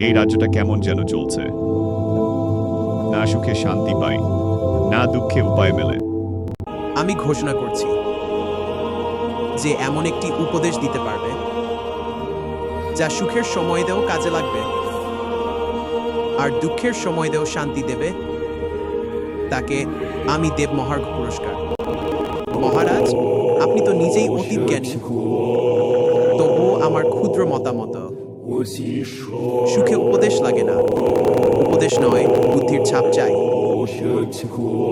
এই রাজ্যটা কেমন যেন চলছে। না সুখে শান্তি পাই, না দুঃখে উপায় মেলে। আমি ঘোষণা করছি যে এমন একটি উপদেশ দিতে পারবে, যা সুখের সময়তেও কাজে লাগবে আর দুঃখের সময়তেও শান্তি দেবে। তাকে আমি দেব মহার্ঘ পুরস্কার। মহারাজ, আপনি তো নিজেই অতীত জ্ঞানী। তবুও আমার ক্ষুদ্র মতামত। সুখে উপদেশ লাগে না। উপদেশ নয় বুদ্ধির ছাপ চাই।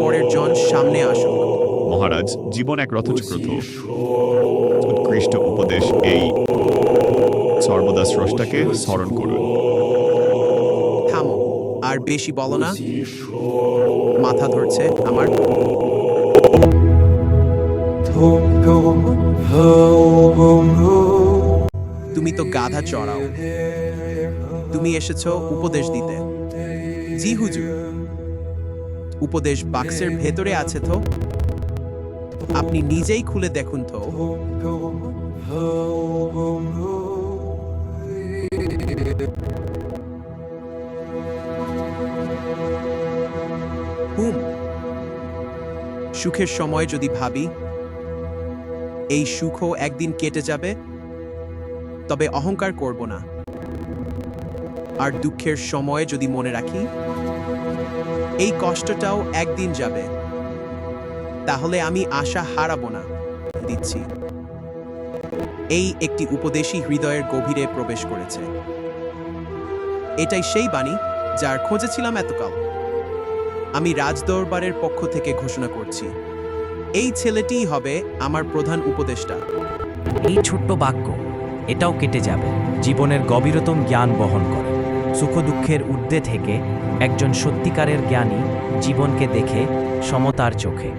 পরের জন সামনে আসুক। মহারাজ জীবন এক রথচক্র উৎকৃষ্ট উপদেশ এই। সর্বদা স্রষ্টাকে স্মরণ করুন। থামো আর বেশি বলো না। মাথা ধরছে আমার। তুমি তো গাধা চড়াও। তুমি এসেছ উপদেশ দিতে। জি হুজুর। উপদেশ বাক্সের ভেতরে আছে তো? আপনি নিজেই খুলে দেখুন তো। হুম। সুখের সময় যদি ভাবি, এই সুখও একদিন কেটে যাবে। তবে অহংকার করব না। আর দুঃখের সময় যদি মনে রাখি, এই কষ্টটাও একদিন যাবে। তাহলে আমি আশা হারাবো না, দিচ্ছি। এই একটি উপদেশী হৃদয়ের গভীরে প্রবেশ করেছে। এটাই সেই বাণী যার খোঁজেছিলাম এতকাল। আমি রাজদরবারের পক্ষ থেকে ঘোষণা করছি, এই ছেলেটিই হবে আমার প্রধান উপদেষ্টা। এই ছোট্ট বাক্য এটাও কেটে যাবে। জীবনের গভীরতম জ্ঞান বহন করে। সুখ দুঃখের ঊর্ধ্বে থেকে একজন সত্যিকারের জ্ঞানী জীবনকে দেখে সমতার চোখে।